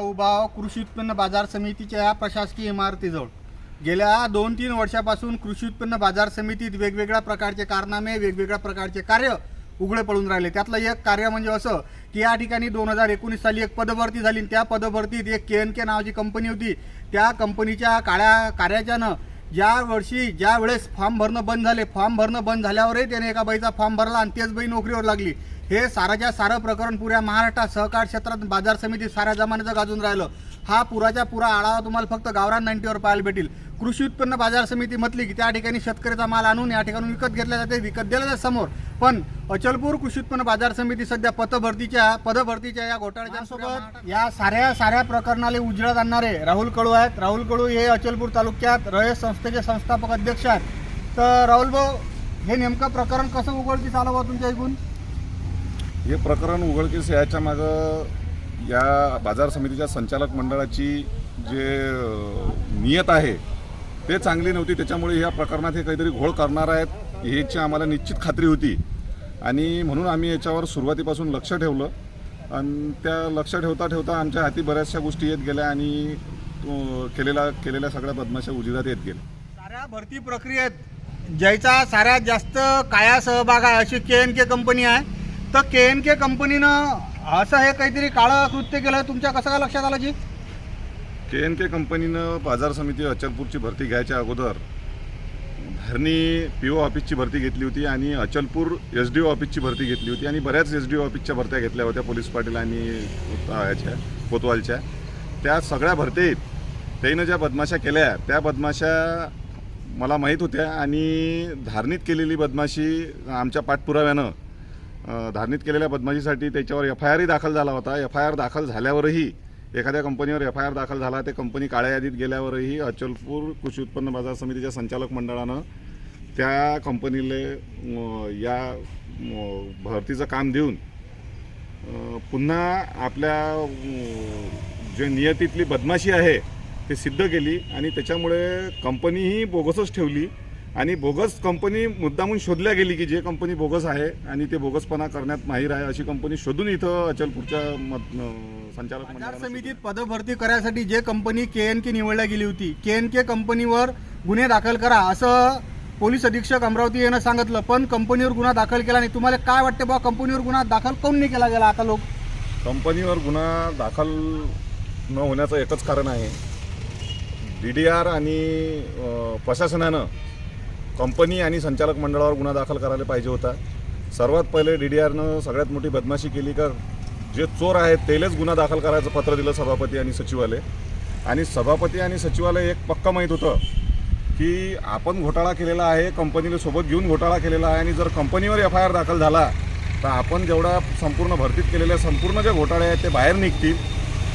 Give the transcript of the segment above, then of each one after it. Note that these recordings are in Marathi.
उभा आहोत कृषी उत्पन्न बाजार समितीच्या या प्रशासकीय इमारतीजवळ. गेल्या दोन तीन वर्षापासून कृषी उत्पन्न बाजार समितीत वेगवेगळ्या प्रकारचे कारनामे वेगवेगळ्या प्रकारचे कार्य उघडे पडून राहिले. त्यातलं एक कार्य म्हणजे असं की या ठिकाणी दोन हजार एकोणीस साली एक पदभरती झाली आणि त्या पदभरतीत एक के एन के नावाची कंपनी होती. त्या कंपनीच्या काळ्या कार्याच्यानं ज्या वर्षी ज्या वेळेस फॉर्म भरणं बंद झाले फॉर्म भरणं बंद झाल्यावरही त्याने एका बाईचा फॉर्म भरला आणि तेच बाई नोकरीवर लागली. हे साराच्या सारं प्रकरण पुऱ्या महाराष्ट्रात सहकार क्षेत्रात बाजार समिती साऱ्या जमान्याचं गाजून राहिलं. हा पुराच्या पुरा आढावा तुम्हाला फक्त गावरान नाईन्टीवर पाहायला भेटेल. कृषी उत्पन्न बाजार समिती म्हटली की त्या ठिकाणी शेतकऱ्याचा माल आणून या ठिकाणी विकत घेतला जाते विकत दिला जाते समोर. पण अचलपूर कृषी उत्पन्न बाजार समिती सध्या पतभरतीच्या पदभरतीच्या या घोटाळ्याच्या सोबत या साऱ्या साऱ्या प्रकरणाला उजळत आणणारे राहुल कडू आहेत. राहुल कडू हे अचलपूर तालुक्यात रयत संस्थेचे संस्थापक अध्यक्ष आहेत. तर राहुल भाऊ हे नेमकं प्रकरण कसं उघडकीस आलं बा तुमच्या ऐकून हे प्रकरण उघडकीस याच्या मागं या बाजार समितीच्या संचालक मंडळाची जे नियत आहे ते चांगली नव्हती. त्याच्यामुळे या प्रकरणात हे काहीतरी घोळ करणार आहेत ह्याची आम्हाला निश्चित खात्री होती. आणि म्हणून आम्ही याच्यावर सुरुवातीपासून लक्ष ठेवलं. आणि त्या लक्ष ठेवता ठेवता आमच्या हाती बऱ्याचशा गोष्टी येत गेल्या आणि तो केलेला केलेल्या सगळ्या बदमाशा उजिरात येत गेल्या. साऱ्या भरती प्रक्रियेत ज्याचा साऱ्यात जास्त काया सहभाग आहे अशी के एन के कंपनी आहे तर के एन के कंपनीनं असं हे काहीतरी काळं कृत्य केलं तुमच्या कसं काय लक्षात आलं जी? के एन के कंपनीनं बाजार समिती अचलपूरची भरती घ्यायच्या अगोदर धरणी पी ओ ऑफिसची भरती घेतली होती आणि अचलपूर एस डी ओ ऑफिसची भरती घेतली होती आणि बऱ्याच एस डी ओ ऑफिसच्या भरत्या घेतल्या होत्या पोलीस पाटील आणि याच्या कोतवालच्या. त्या सगळ्या भरतीत त्यानं ज्या बदमाशा केल्या त्या बदमाशा मला माहीत होत्या आणि धारणीत केलेली बदमाशी आमच्या पाठपुराव्यानं धारणित केलेल्या बदमाशीसाठी त्याच्यावर एफ आय आरही दाखल झाला होता. एफ आय आर दाखल झाल्यावरही एखाद्या कंपनीवर एफ आय आर दाखल झाला ते कंपनी काळ्या यादीत गेल्यावरही अचलपूर कृषी उत्पन्न बाजार समितीच्या संचालक मंडळानं त्या कंपनीला या भरतीचं काम देऊन पुन्हा आपल्या जे नियतीतली बदमाशी आहे ते सिद्ध केली आणि त्याच्यामुळे कंपनीही बोगसच ठेवली. आणि बोगस कंपनी मुद्दामून शोधल्या गेली की जे कंपनी बोगस आहे आणि ते बोगसपणा करण्यात माहीर आहे अशी कंपनी शोधून इथं अचलपूरच्या मत- संचालक मंडळानं समितीत पदभरती करायसाठी जे कंपनी के एन के निवडल्या गेली होती के एन के कंपनीवर गुन्हे दाखल करा असं पोलीस अधीक्षक अमरावती यानं सांगितलं. पण कंपनीवर गुन्हा दाखल केला नाही. तुम्हाला काय वाटते बा कंपनीवर गुन्हा दाखल काऊन नाही केला गेला आता लोक? कंपनीवर गुन्हा दाखल न होण्याचं एकच कारण आहे. डी डी आर आणि प्रशासनानं कंपनी आणि संचालक मंडळावर गुन्हा दाखल करायला पाहिजे होता. सर्वात पहिले डी डी आरनं सगळ्यात मोठी बदमाशी केली का जे चोर आहेत तेलेच गुन्हा दाखल करायचं पत्र दिलं सभापती आणि सचिवालय. आणि सभापती आणि सचिवालय एक पक्का माहीत होतं की आपण घोटाळा केलेला आहे कंपनीला सोबत घेऊन घोटाळा केलेला आहे आणि जर कंपनीवर एफ आय आर दाखल झाला तर आपण जेवढा संपूर्ण भरतीत केलेल्या संपूर्ण जे घोटाळे आहेत ते बाहेर निघतील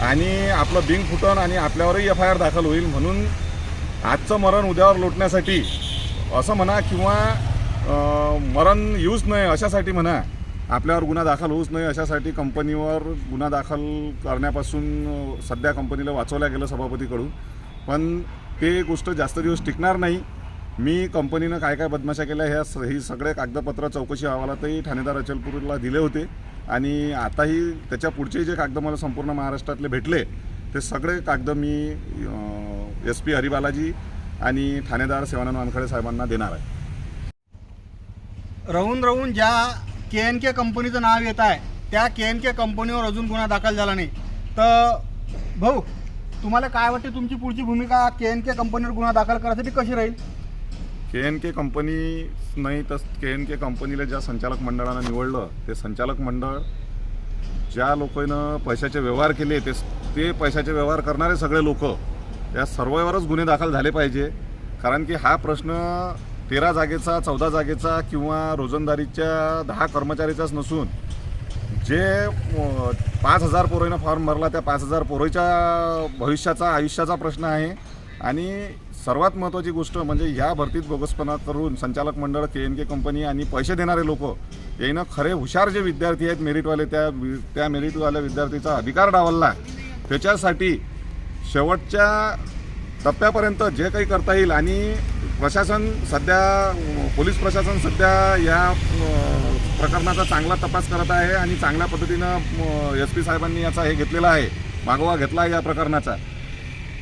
आणि आपलं बिंग फुटन आणि आपल्यावरही एफ आय आर दाखल होईल म्हणून आजचं मरण उद्यावर लोटण्यासाठी असं म्हणा किंवा मरण येऊच नये अशासाठी म्हणा आपल्यावर गुन्हा दाखल होऊच नये अशासाठी कंपनीवर गुन्हा दाखल करण्यापासून सध्या कंपनीला वाचवल्या गेलं सभापतीकडून. पण ते गोष्ट जास्त दिवस टिकणार नाही. मी कंपनीनं काय काय बदमाशा केल्या ह्या स ही सगळे कागदपत्र चौकशी अहवालातही ठाणेदार अचलपूरला दिले होते. आणि आताही त्याच्या पुढचे जे कागद मला संपूर्ण महाराष्ट्रातले भेटले ते सगळे कागद मी एस पी हरिबालाजी आणि ठाणेदार सेवानंद वानखडे साहेबांना देणार आहे. राहून राहून ज्या के एन के कंपनीचं नाव येत आहे त्या के एन के कंपनीवर अजून गुन्हा दाखल झाला नाही. तर भाऊ तुम्हाला काय वाटते तुमची पुढची भूमिका के एन के कंपनीवर गुन्हा दाखल करायसाठी कशी राहील? के एन के कंपनी नाही तर के एन के कंपनीला ज्या संचालक मंडळानं निवडलं ते संचालक मंडळ ज्या लोकांनं पैशाचे व्यवहार केले ते ते पैशाचे व्यवहार करणारे सगळे लोक या सर्वांवरच गुन्हे दाखल झाले पाहिजे. कारण की हा प्रश्न तेरा जागेचा चौदा जागेचा किंवा रोजंदारीच्या दहा कर्मचारीचाच नसून जे पाच हजार पोरांना फॉर्म भरला त्या पाच हजार पोराच्या भविष्याचा आयुष्याचा प्रश्न आहे. आणि सर्वात महत्त्वाची गोष्ट म्हणजे ह्या भरतीत बोगसपणा करून संचालक मंडळ के एन के कंपनी आणि पैसे देणारे लोक यानं खरे हुशार जे विद्यार्थी आहेत मेरिटवाले त्या वि- त्या मेरिटवाल्या विद्यार्थीचा अधिकार डावलला. त्याच्यासाठी शेवटच्या टप्प्यापर्यंत जे काही करता येईल आणि प्रशासन सध्या पोलीस प्रशासन सध्या या प्रकरणाचा चांगला तपास करत आहे आणि चांगल्या पद्धतीनं एस पी साहेबांनी याचा हे घेतलेला आहे मागोवा घेतला आहे या प्रकरणाचा.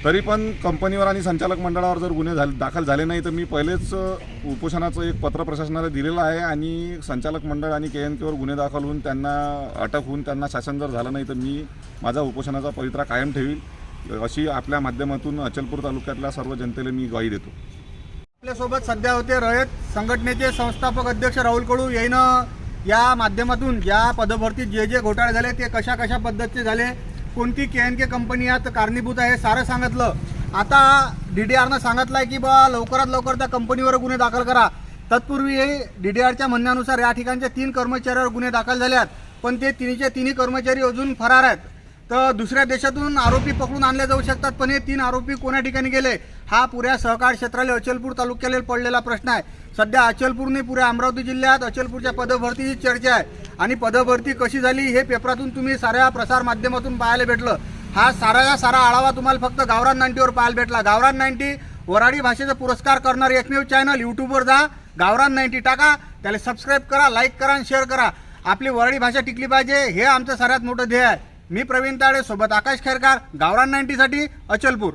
तरी पण कंपनीवर आणि संचालक मंडळावर जर गुन्हे झाले दाखल झाले नाही तर मी पहिलेच उपोषणाचं एक पत्र प्रशासनाला दिलेलं आहे आणि संचालक मंडळ आणि के एन केवर गुन्हे दाखल होऊन त्यांना अटक होऊन त्यांना शासन जर झालं नाही तर मी माझा उपोषणाचा पवित्रा कायम ठेवील. अशी आपल्या माध्यमातून अचलपूर तालुक्यातल्या सर्व जनतेला मी ग्वाही देतो. आपल्यासोबत सध्या होते रयत संघटनेचे संस्थापक अध्यक्ष राहुल कडू यानं या माध्यमातून या पदभरतीत जे जे घोटाळे झाले ते कशा कशा पद्धतीचे झाले कोणती के एन के कंपनी यात कारणीभूत आहे हे सारं सांगितलं. आता डी डी आरनं सांगितलं आहे की बा लवकरात लवकर त्या कंपनीवर गुन्हे दाखल करा. तत्पूर्वी डी डी आरच्या म्हणण्यानुसार या ठिकाणच्या तीन कर्मचाऱ्यावर गुन्हे दाखल झाले आहेत पण ते तिन्हीचे तिन्ही कर्मचारी अजून फरार आहेत. तर दुसऱ्या देशातून आरोपी पकडून आणले जाऊ शकतात पण हे तीन आरोपी कोण्या ठिकाणी गेले? हा पुऱ्या सहकार क्षेत्राला अचलपूर तालुक्याला पडलेला प्रश्न आहे. सध्या अचलपूरने पुऱ्या अमरावती जिल्ह्यात अचलपूरच्या पदभरतीची चर्चा आहे. आणि पदभरती कशी झाली हे पेपरातून तुम्ही साऱ्या प्रसार माध्यमातून पाहायला भेटलं. हा सारा सारा आढावा तुम्हाला फक्त गावरान नाईन्टीवर पाहायला भेटला. गावरान नाईन्टी वराडी भाषेचा पुरस्कार करणारे एकमेव चॅनल यूट्यूबवर जा. गावरान नाईन्टी टाका. त्याला सबस्क्राईब करा लाईक करा आणि शेअर करा. आपली वराडी भाषा टिकली पाहिजे. हे आमचं सर्वात मोठं ध्येय आहे. मी प्रवीण ताडे सोबत आकाश खेरकार गावरान नाईन्टीसाठी अचलपूर.